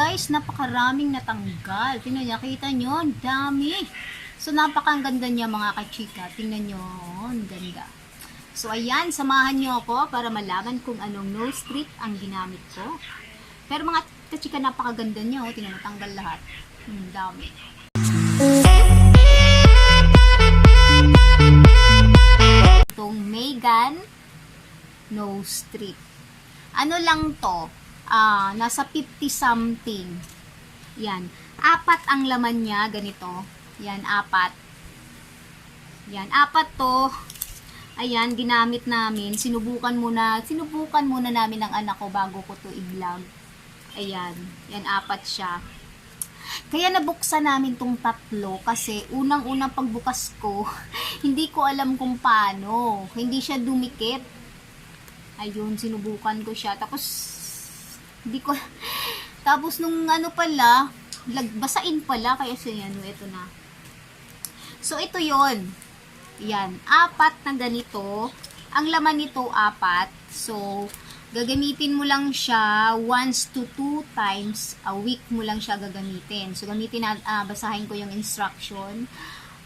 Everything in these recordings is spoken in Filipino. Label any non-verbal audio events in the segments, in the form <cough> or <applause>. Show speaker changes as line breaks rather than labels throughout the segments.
guys, napakaraming natanggal. Tingnan niya, kita nyo, dami. So, napakaganda niya mga kachika. Tingnan nyo, ang ganda. So, ayan, samahan nyo ako para malaman kung anong nose strip ang ginamit ko. Pero mga kachika, napakaganda niya. Oh. Tingnan mo, tanggal lahat. Ang dami. Itong Megan nose strip. Ano lang to? Ah, nasa 50 something. Yan. Apat ang laman niya, ganito. Yan, apat. Yan, apat to. Ayan, ginamit namin. Sinubukan muna, sinubukan muna namin ng anak ko bago ko to i-vlog. Ayan, yan apat siya. Kaya nabuksan namin tong tatlo kasi unang-unang pagbukas ko, <laughs> hindi ko alam kung paano. Hindi siya dumikit. Ayun, sinubukan ko siya. Tapos, hindi ko, tapos nung ano pala, lagbasain pala, kaya siya ano, ito na. So, ito yon Yan, apat na ganito. Ang laman nito, apat. So, gagamitin mo lang siya once to two times a week mo lang siya gagamitin. So, gamitin na, ah, basahin ko yung instruction.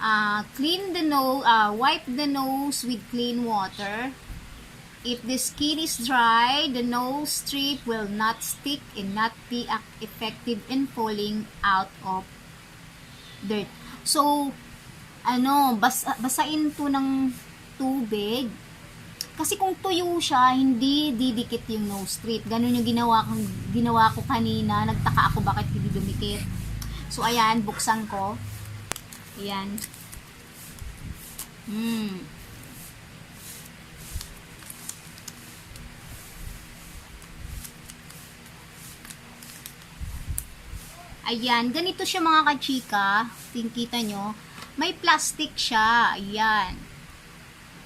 Ah, clean the nose, wipe the nose with clean water. If the skin is dry, the nose strip will not stick and not be effective in pulling out of dirt. So, ano, bas, basain to ng tubig. Kasi kung tuyo siya, hindi didikit yung nose strip. Ganun yung ginawa ginawa ko kanina. Nagtaka ako bakit hindi dumikit. So, ayan, buksan ko. Ayan. Hmm. Ayan, ganito siya mga kachika. Tingkita nyo. May plastic siya. Ayan.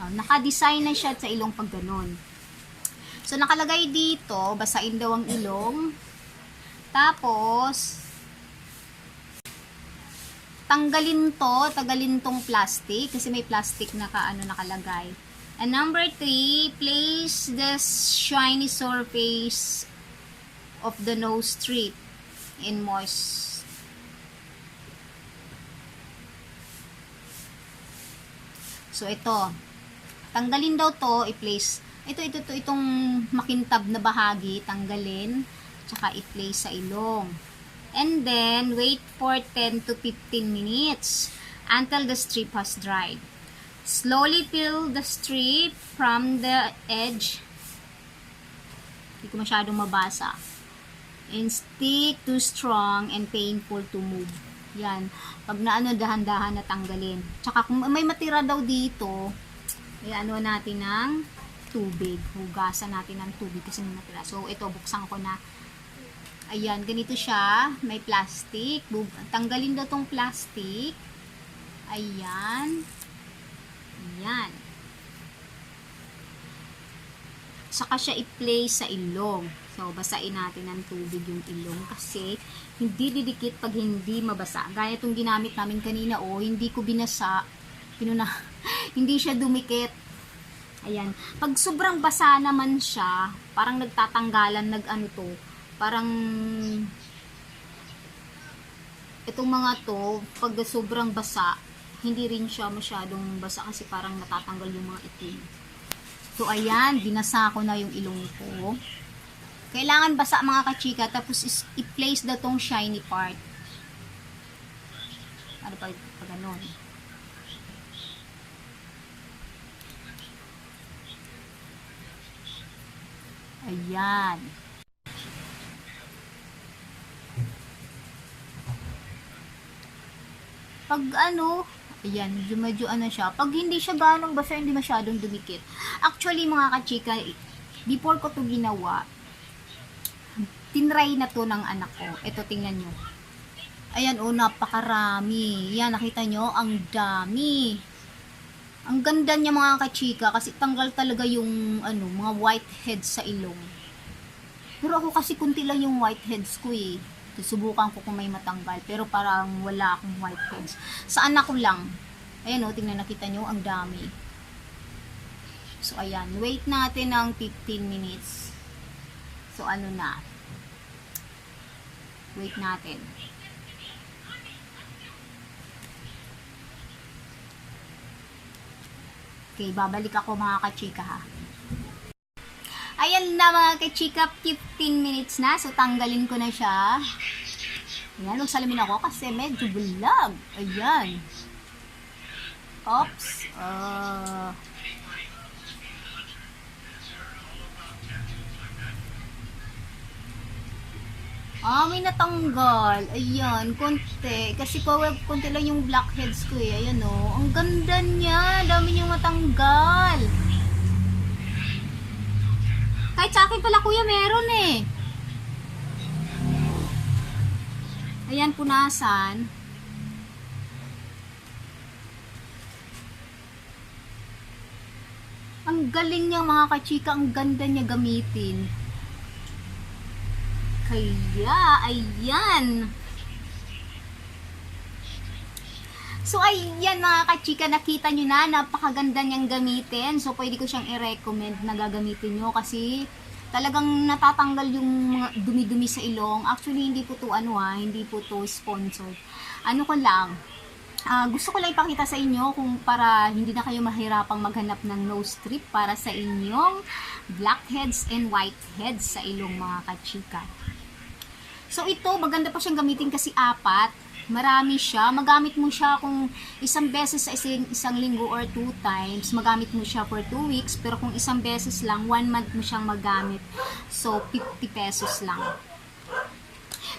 Oh, naka-design na siya sa ilong pag ganun. So, nakalagay dito, basain daw ang ilong. Tapos, tanggalin to, tagalin tong plastic, kasi may plastic na ka, ano, nakalagay. And number three, place the shiny surface of the nose strip in moist. So, ito. Tanggalin daw to, i-place. Ito, ito, ito, itong makintab na bahagi, tanggalin. Tsaka i-place sa ilong. And then, wait for 10 to 15 minutes until the strip has dried. Slowly peel the strip from the edge. Hindi ko masyadong mabasa and stick too strong and painful to move. Yan. Pag naano, dahan-dahan na tanggalin. Tsaka kung may matira daw dito, ay ano natin ng tubig. Hugasan natin ng tubig kasi may matira. So, ito, buksan ko na. Ayan, ganito siya. May plastic. Tanggalin daw tong plastic. Ayan. Ayan. Saka siya i-place sa ilong. So, basain natin ng tubig yung ilong kasi hindi didikit pag hindi mabasa. Gaya itong ginamit namin kanina, oh, hindi ko binasa. Pinuna, <laughs> hindi siya dumikit. Ayan. Pag sobrang basa naman siya, parang nagtatanggalan, nag-ano to, parang itong mga to, pag sobrang basa, hindi rin siya masyadong basa kasi parang natatanggal yung mga itim. So, ayan, binasa ko na yung ilong ko. Kailangan basa mga kachika, tapos i-place na tong shiny part. Ano pa, pa ganun. Ayan. Pag ano, ayan, medyo, ano siya. Pag hindi siya ganong basa, hindi masyadong dumikit. Actually, mga kachika, before ko to ginawa, tinry na to ng anak ko. Ito, tingnan nyo. Ayan, oh, napakarami. Yan, nakita nyo, ang dami. Ang ganda niya mga kachika kasi tanggal talaga yung ano, mga whiteheads sa ilong. Pero ako kasi kunti lang yung whiteheads ko eh. Susubukan ko kung may matanggal. Pero parang wala akong whiteheads. Sa anak ko lang. Ayan o, tingnan nakita nyo, ang dami. So, ayan. Wait natin ng 15 minutes. So, ano na. Wait natin. Okay, babalik ako mga kachika ha. Ayan na mga kachika, 15 minutes na. So, tanggalin ko na siya. Ayan, magsalamin ako kasi medyo bulag. Ayan. Oops. Uh, Ah, may natanggal. Ayan, konti. Kasi po, konti lang yung blackheads ko eh. Ayan oh. Ang ganda niya. Dami niyang matanggal. Kahit sa akin pala kuya meron eh. Ayan, punasan. Ang galing niya mga kachika. Ang ganda niya gamitin. Kaya, ayan. So, ayan mga kachika, nakita nyo na, napakaganda niyang gamitin. So, pwede ko siyang i-recommend na gagamitin nyo kasi talagang natatanggal yung mga dumi-dumi sa ilong. Actually, hindi po to ano ha, hindi po to sponsored. Ano ko lang, ah, gusto ko lang ipakita sa inyo kung para hindi na kayo mahirapang maghanap ng nose strip para sa inyong blackheads and whiteheads sa ilong mga kachika. So ito, maganda pa siyang gamitin kasi apat. Marami siya. Magamit mo siya kung isang beses sa isang, isang linggo or two times. Magamit mo siya for two weeks. Pero kung isang beses lang, one month mo siyang magamit. So, 50 pesos lang.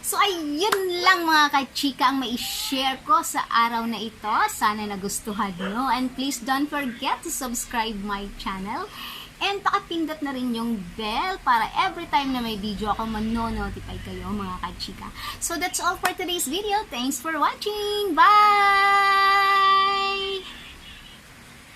So, ayun lang mga kachika ang mai-share ko sa araw na ito. Sana nagustuhan nyo. And please don't forget to subscribe my channel. And pakapindot na rin yung bell para every time na may video ako mano-notify kayo mga kachika. So that's all for today's video. Thanks for watching. Bye!